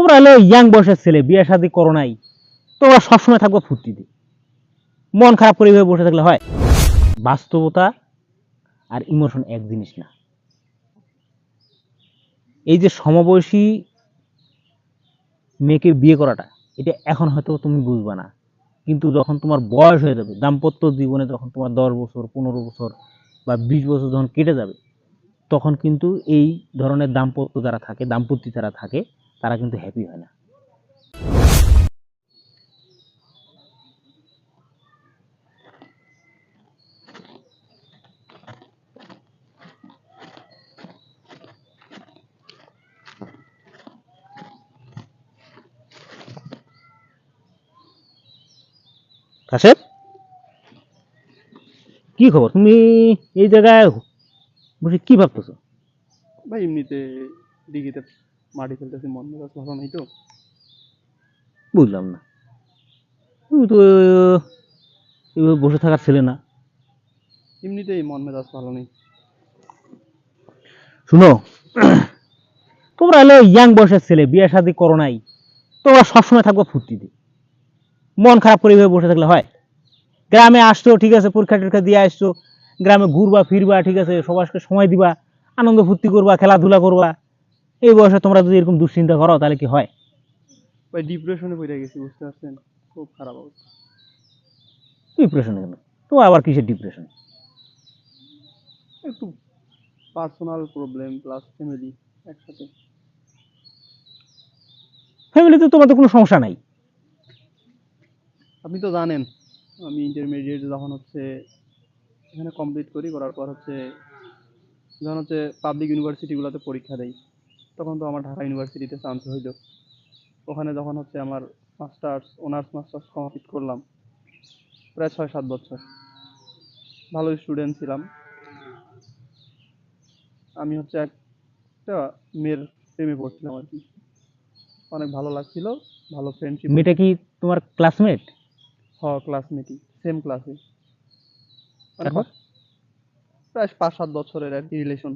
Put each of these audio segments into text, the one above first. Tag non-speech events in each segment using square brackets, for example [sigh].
তোমরা হলো ইয়াং বয়সের ছেলে, বিয়ে শাদী করো নাই। তোমরা সবসময় থাকব ফুর্তিতে মন খারাপ করে বসে থাকলে হয়। বাস্তবতা আর ইমোশন এক জিনিস না। এই যে সমবয়সী মেয়েকে বিয়ে করাটা, এটা এখন হয়তো তুমি বুঝবা না। কিন্তু যখন তোমার বয়স হয়ে যাবে, দাম্পত্য জীবনে যখন তোমার দশ বছর, পনেরো বছর বা বিশ বছর যখন কেটে যাবে, তখন কিন্তু এই ধরনের দাম্পত্য যারা থাকে দাম্পত্য যারা থাকে তারা কিন্তু হ্যাপি হয় না। কাশের কি খবর? তুমি এই জায়গায় বসে কি ভাবতেছো? ভাই, এমনিতে দিঘিতে মাটি ফেলতেছি মন মেজাজ ভালো নেই তো? বুঝলাম না। তুমি তো এভাবে বসে থাকার ছেলে না। এমনিতেই মন মেজাজ ভালো নেই। শুনো তোমরা হলো ইয়াং বয়সের ছেলে বিয়ে শাদী করো নাই। তোমরা সবসময় থাকব ফুর্তিতে। মন খারাপ করে এভাবে বসে থাকলে হয়। গ্রামে আসছো ঠিক আছে পরীক্ষা টরীক্ষা দিয়ে আসছো। গ্রামে ঘুরবা ফিরবা ঠিক আছে সবাইকে সময় দিবা আনন্দ ফুর্তি করবা খেলাধুলা করবা। এই বয়সে তোমরা যদি এরকম দুশ্চিন্তা করো তাহলে কি হয়? ভাই ডিপ্রেশনে পড়ে গেছি বুঝতে পারছেন? খুব খারাপ অবস্থা। ডিপ্রেশন কেন? তো আবার কিসের ডিপ্রেশন একটু পার্সোনাল প্রবলেম প্লাস ফ্যামিলি একসাথে। ফ্যামিলিতে তোমাদের কোনো সমস্যা নাই। আপনি তো জানেন আমি ইন্টারমিডিয়েট যখন হচ্ছে এখানে কমপ্লিট করি করার পর হচ্ছে যখন হচ্ছে পাবলিক ইউনিভার্সিটিগুলোতে পরীক্ষা দেই। তখন তো আমার ঢাকা ইউনিভার্সিটিতে চান্স হইল। ওখানে যখন হচ্ছে আমার মাস্টার্স অনার্স মাস্টার্স কমপ্লিট করলাম প্রায় ছয় সাত বছর। ভালো স্টুডেন্ট ছিলাম। আমি হচ্ছে একটা মেয়ের প্রেমে পড়ছিলাম আর কি। অনেক ভালো লাগছিল ভালো ফ্রেন্ডশিপ মেয়েটা কি তোমার ক্লাসমেট হ ক্লাসমেটই সেম ক্লাসে? প্রায় পাঁচ সাত বছরের আর কি রিলেশন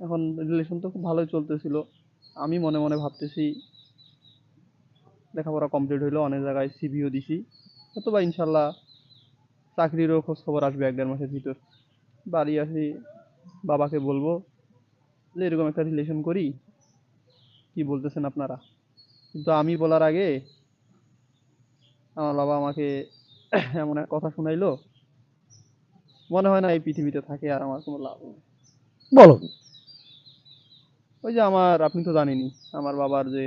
এখন রিলেশন তো খুব ভালোই চলতেছিল। আমি মনে মনে ভাবতেছি, লেখাপড়া কমপ্লিট হইল, অনেক জায়গায় সিভিও দিছি। হয়তো ইনশাল্লাহ চাকরিরও খোঁজ খবর আসবে এক দেড় মাসের ভিতর। বাড়ি আসি, বাবাকে বলব যে এরকম একটা রিলেশন করি, কি বলতেছেন আপনারা? কিন্তু আমি বলার আগে আমার বাবা আমাকে [coughs] এমন এক কথা শুনাইলো। মনে হয় না এই পৃথিবীতে থাকে আর আমার কোনো লাভ নেই। বলো? ওই যে আমার আপনি তো জানেনই আমার বাবার যে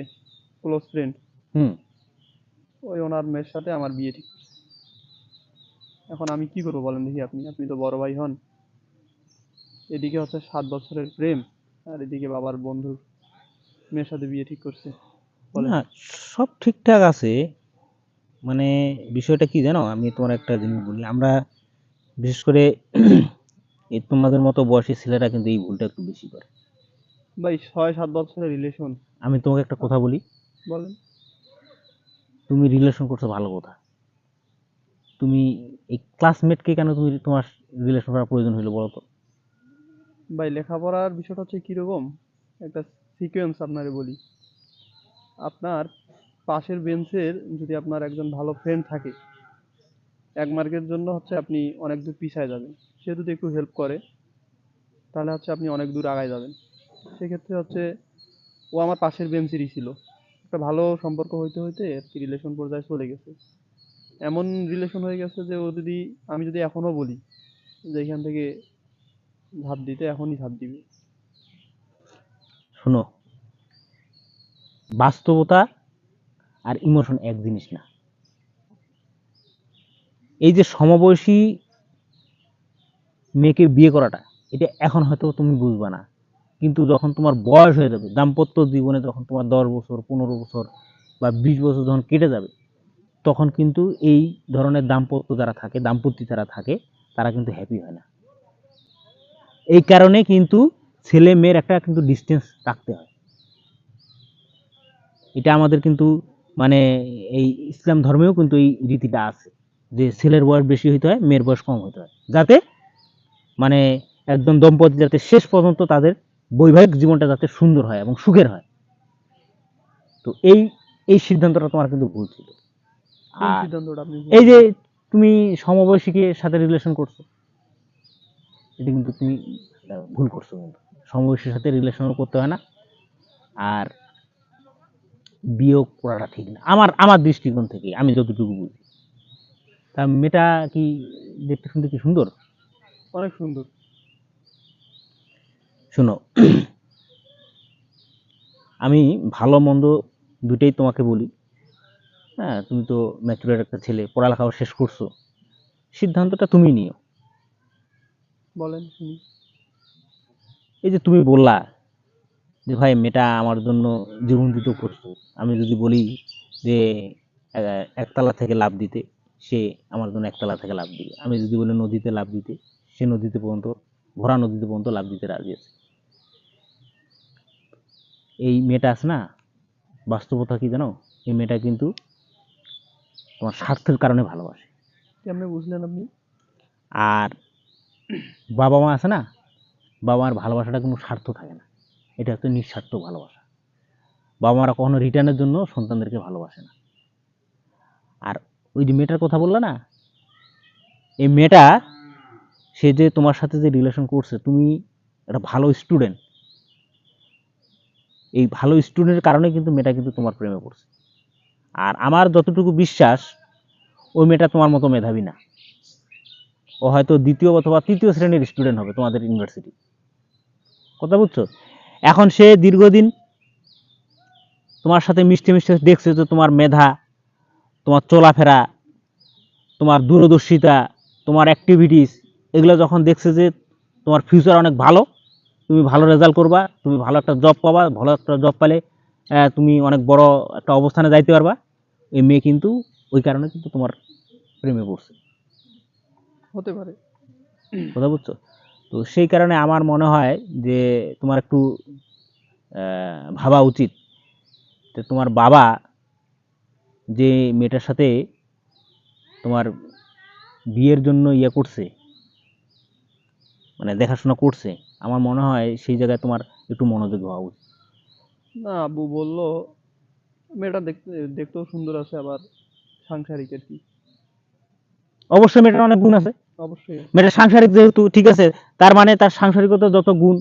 ক্লোজ ফ্রেন্ড হুম। ওই ওনার মেয়ের সাথে আমার বিয়ে ঠিক এখন আমি কি করব বলেন দেখি আপনি? আপনি তো বড় ভাই হন। এদিকে হচ্ছে সাত বছরের প্রেম আর এদিকে বাবার বন্ধুর মেয়ের সাথে বিয়ে ঠিক করছে। না সব ঠিকঠাক আছে। মানে বিষয়টা কি জানো? আমি তোমার একটা জিনিস বলি। আমরা বিশেষ করে তোমাদের মতো বয়সী ছেলেরা কিন্তু এই ভুলটা একটু বেশি করে। ভাই ছয় সাত বছরের রিলেশন আমি তোমাকে একটা কথা বলি। বলেন। তুমি রিলেশন করছ ভালো কথা। তুমি এই ক্লাসমেটকে কেন তুমি তোমার রিলেশন করার প্রয়োজন হলো বলো তো? ভাই লেখাপড়ার বিষয়টা হচ্ছে কীরকম? একটা সিকোয়েন্স আপনারে বলি। আপনার পাশের বেঞ্চের যদি আপনার একজন ভালো ফ্রেন্ড থাকে এক মার্কের জন্য হচ্ছে আপনি অনেক দূর পিছায় যাবেন। সে যদি একটু হেল্প করে তাহলে হচ্ছে আপনি অনেক দূর আগায় যাবেন। সেক্ষেত্রে হচ্ছে ও আমার পাশের বেঞ্চেরই ছিল। একটা ভালো সম্পর্ক হইতে হইতে আর কি রিলেশন পর্যায়ে চলে গেছে। এমন রিলেশন হয়ে গেছে যে ও যদি, আমি যদি এখনও বলি যে এখান থেকে ঝাঁপ দিতে, এখনই ঝাঁপ দিবে। শোনো, বাস্তবতা আর ইমোশন এক জিনিস না। এই যে সমবয়সী মেয়েকে বিয়ে করাটা, এটা এখন হয়তো তুমি বুঝবা না। কিন্তু যখন তোমার বয়স হয়ে যাবে, দাম্পত্য জীবনে যখন তোমার দশ বছর, পনেরো বছর বা বিশ বছর যখন কেটে যাবে, তখন কিন্তু এই ধরনের দাম্পত্য যারা থাকে, দাম্পত্য যারা থাকে, তারা কিন্তু হ্যাপি হয় না। এই কারণে কিন্তু ছেলে মেয়ের একটা কিন্তু ডিস্টেন্স রাখতে হয়। এটা আমাদের কিন্তু মানে এই ইসলাম ধর্মেও কিন্তু এই রীতিটা আছে, যে ছেলের বয়স বেশি হইতে হয়, মেয়ের বয়স কম হতে হয়। যাতে মানে একদম দম্পতি যাতে শেষ পর্যন্ত তাদের বৈবাহিক জীবনটা যাতে সুন্দর হয় এবং সুখের হয়। তো এই এই সিদ্ধান্তটা তোমার কিন্তু ভুল ছিল। এই যে তুমি সমবয়সীকে সাথে রিলেশন করছ এটা কিন্তু তুমি ভুল করছ কিন্তু। সমবয়সীর সাথে রিলেশনও করতে হয় না। আর বিয়োগ করাটা ঠিক না। আমার আমার দৃষ্টিকোণ থেকে আমি যতটুকু বুঝি। তা মেয়েটা কি দেখতে শুনতে কি সুন্দর? অনেক সুন্দর। শোনো আমি ভালো মন্দ দুটেই তোমাকে বলি। হ্যাঁ তুমি তো ম্যাচুরের একটা ছেলে পড়ালেখাও শেষ করছ। সিদ্ধান্তটা তুমি নিও। বলেন এই যে তুমি বললা যে ভাই মেয়েটা আমার জন্য জীবন দিতে প্রস্তুত আমি যদি বলি যে একতলা থেকে লাভ দিতে সে আমার জন্য একতলা থেকে লাভ দিবে। আমি যদি বলি নদীতে লাভ দিতে সে নদীতে পর্যন্ত ভরা নদীতে পর্যন্ত লাভ দিতে রাজি আছে। এই মেয়েটা আছে না বাস্তবতা কি জানো? এই মেয়েটা কিন্তু তোমার স্বার্থের কারণে ভালোবাসে। কেমনে বুঝলেন আপনি? আর বাবা মা আছে না বাবা মার ভালোবাসাটা কোনো স্বার্থ থাকে না। এটা হচ্ছে নিঃস্বার্থ ভালোবাসা। বাবা মারা কখনো রিটার্নের জন্য সন্তানদেরকে ভালোবাসে না। আর ওই যে মেয়েটার কথা বললে না এই মেয়েটা সে যে তোমার সাথে যে রিলেশন করছে তুমি একটা ভালো স্টুডেন্ট এই ভালো স্টুডেন্টের কারণে কিন্তু মেয়েটা কিন্তু তোমার প্রেমে পড়ছে। আর আমার যতটুকু বিশ্বাস, ওই মেয়েটা তোমার মতো মেধাবী না। ও হয়তো দ্বিতীয় অথবা তৃতীয় শ্রেণির স্টুডেন্ট হবে তোমাদের ইউনিভার্সিটি কথা বুঝছ? এখন সে দীর্ঘদিন তোমার সাথে মিষ্টি মিষ্টি দেখছে যে তোমার মেধা, তোমার চলাফেরা, তোমার দূরদর্শিতা, তোমার অ্যাক্টিভিটিস এগুলো যখন দেখছে যে তোমার ফিউচার অনেক ভালো তুমি ভালো রেজাল্ট করবা তুমি ভালো একটা জব পাবা ভালো একটা জব পেলে তুমি অনেক বড় একটা অবস্থানে যাইতে পারবা। এই মেয়ে কিন্তু ওই কারণে কিন্তু তোমার প্রেমে পড়ছে। হতে পারে। কথা বুঝছ? তো সেই কারণে আমার মনে হয় যে তোমার একটু ভাবা উচিত যে তোমার বাবা যে মেয়েটার সাথে তোমার বিয়ের জন্য ইয়ে করছে মানে দেখাশোনা করছে আমার মনে হয় সেই জায়গায় তোমার একটু মনোযোগ হওয়া উচিত। না আব্বু বলল মেয়েটা দেখতে দেখতেও সুন্দর আছে আবার সাংসারিক আর কি। অবশ্যই মেয়েটার অনেক গুণ আছে। অবশ্যই। মেয়েটা সাংসারিক যেহেতু ঠিক আছে তার মানে তার সাংসারিকতা যত গুণ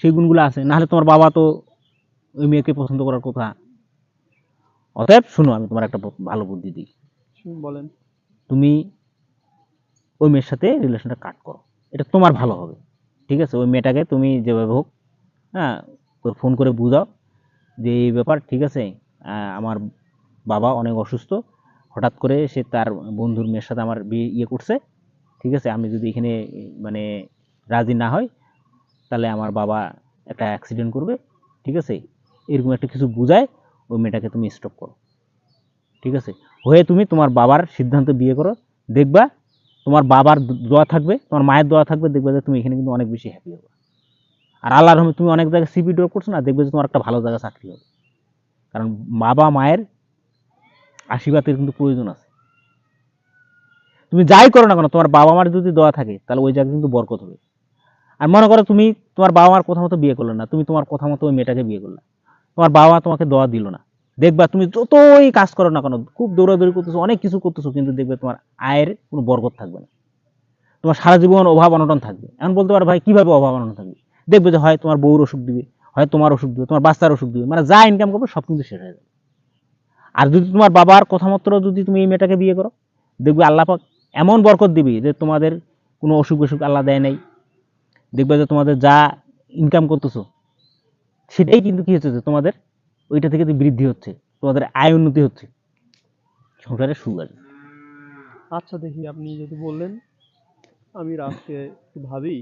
সেই গুণগুলো আছে। নাহলে তোমার বাবা তো ওই মেয়েকে পছন্দ করার কথা। অতএব শুনো আমি তোমার একটা ভালো বুদ্ধি দিই। বলেন। তুমি ওই মেয়ের সাথে রিলেশনটা কাট করো। এটা তোমার ভালো হবে। ঠিক আছে, ওই মেয়েটাকে তুমি যেভাবে হোক হ্যাঁ ওর ফোন করে বুঝাও যে এই ব্যাপার, ঠিক আছে? আমার বাবা অনেক অসুস্থ, হঠাৎ করে সে তার বন্ধুর মেয়ের সাথে আমার বিয়ে ইয়ে করছে, ঠিক আছে? আমি যদি এখানে মানে রাজি না হই, তাহলে আমার বাবা একটা অ্যাক্সিডেন্ট করবে, ঠিক আছে? এরকম একটা কিছু বুঝায়, ওই মেয়েটাকে তুমি স্টপ করো, ঠিক আছে? হয়ে তুমি তোমার বাবার সিদ্ধান্ত বিয়ে করো, দেখবা তোমার বাবার দোয়া থাকবে, তোমার মায়ের দোয়া থাকবে, দেখবে যে তুমি এখানে কিন্তু অনেক বেশি হ্যাপি হবে। আর আল্লাহর রহমে তুমি অনেক জায়গায় সিপি ড্রপ করছ না, দেখবে যে তোমার একটা ভালো জায়গায় চাকরি হবে। কারণ বাবা মায়ের আশীর্বাদের কিন্তু প্রয়োজন আছে। তুমি যাই করো না কেন, তোমার বাবা মার যদি দোয়া থাকে, তাহলে ওই জায়গায় কিন্তু বরকত হবে। আর মনে করো তুমি তোমার বাবা মার কথা মতো বিয়ে করলে না, তুমি তোমার কথা মতো ওই মেয়েটাকে বিয়ে করলে। তোমার বাবা তোমাকে দোয়া দিল না। দেখবা তুমি যতই কাজ করো না কেন, খুব দৌড়াদৌড়ি করতেছো, অনেক কিছু করতেছো, কিন্তু দেখবে তোমার আয়ের কোনো বরকত থাকবে না। তোমার সারা জীবন অভাব অনটন থাকবে। এখন বলতে পারো ভাই, কীভাবে অভাব অনটন থাকবে? দেখবে যে হয় তোমার বউর অসুখ দিবে, হয় তোমার অসুখ দিবে, তোমার বাচ্চার অসুখ দিবে মানে যা ইনকাম করবে সব কিন্তু শেষ হয়ে যাবে। আর যদি তোমার বাবার কথা মতো যদি তুমি এই মেয়েটাকে বিয়ে করো, দেখবে আল্লাহ পাক এমন বরকত দিবি যে তোমাদের কোনো অসুখ অসুখ আল্লাহ দেয় নাই। দেখবে যে তোমাদের যা ইনকাম করতেছো, সেটাই কিন্তু কি হচ্ছে যে তোমাদের ওইটা থেকে তো বৃদ্ধি হচ্ছে তোমাদের আয় উন্নতি হচ্ছে। সংসারে সুখ আসবে আচ্ছা দেখি আপনি যদি বললেন আমি একটু ভাবি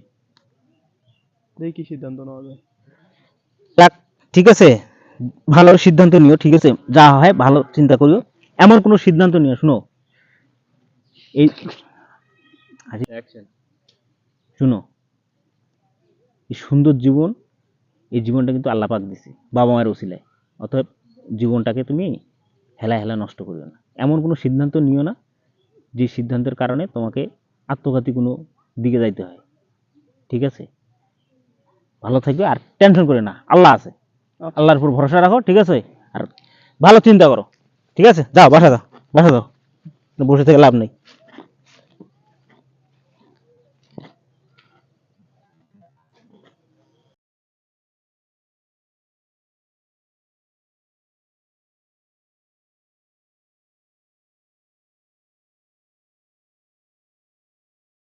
দেখি কি সিদ্ধান্ত নেওয়া যায়। ঠিক আছে ভালো সিদ্ধান্ত নিও ঠিক আছে যা হয় ভালো চিন্তা করিও। এমন কোনো সিদ্ধান্ত নিও শুনো। এই শুনো এই সুন্দর জীবন এই জীবনটা কিন্তু আল্লাহ পাক দিছে বাবা মায়ের ওসিলায়। অতএব জীবনটাকে তুমি হেলা হেলা নষ্ট করিও না। এমন কোনো সিদ্ধান্ত নিও না যে সিদ্ধান্তের কারণে তোমাকে আত্মঘাতী কোনো দিকে যাইতে হয়। ঠিক আছে? ভালো থাকবে আর টেনশন করে না। আল্লাহ আছে আচ্ছা। আল্লাহর উপর ভরসা রাখো ঠিক আছে? আর ভালো চিন্তা করো। ঠিক আছে? যাও বাসা যাও বাসা যাও। বসে থেকে লাভ নেই।